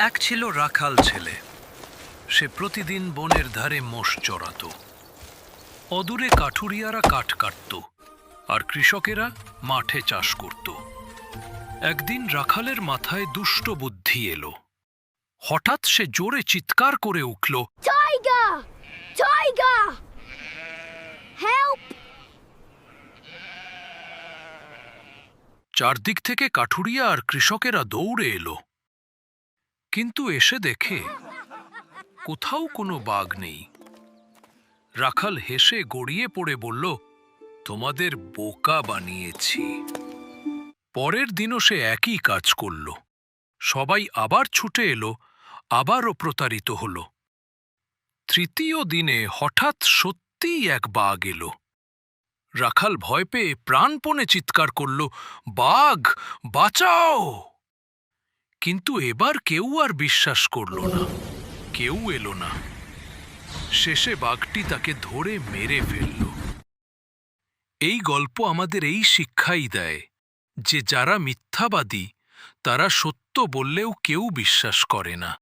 এক ছিল রাখাল ছেলে। সে প্রতিদিন বনের ধারে মোষ চড়াত। অদূরে কাঠুরিয়ারা কাঠ কাটত আর কৃষকেরা মাঠে চাষ করত। একদিন রাখালের মাথায় দুষ্ট বুদ্ধি এলো। হঠাৎ সে জোরে চিৎকার করে উঠল! চারদিক থেকে কাঠুরিয়া আর কৃষকেরা দৌড়ে এলো। কিন্তু এসে দেখে কোথাও কোনো বাঘ নেই। রাখাল হেসে গড়িয়ে পড়ে বলল, তোমাদের বোকা বানিয়েছি। পরের দিনও সে একই কাজ করল। সবাই আবার ছুটে এলো, আবারও প্রতারিত হল। তৃতীয় দিনে হঠাৎ সত্যিই এক বাঘ এলো। রাখাল ভয় পেয়ে প্রাণপণে চিৎকার করল, বাঘ, বাঁচাও! কিন্তু এবার কেউ আর বিশ্বাস করল না। কেউ এলো না। শেষে বাঘটি তাকে ধরে মেরে ফেলল। এই গল্প আমাদের এই শিক্ষাই দেয় যে যারা মিথ্যাবাদী, তারা সত্য বললেও কেউ বিশ্বাস করে না।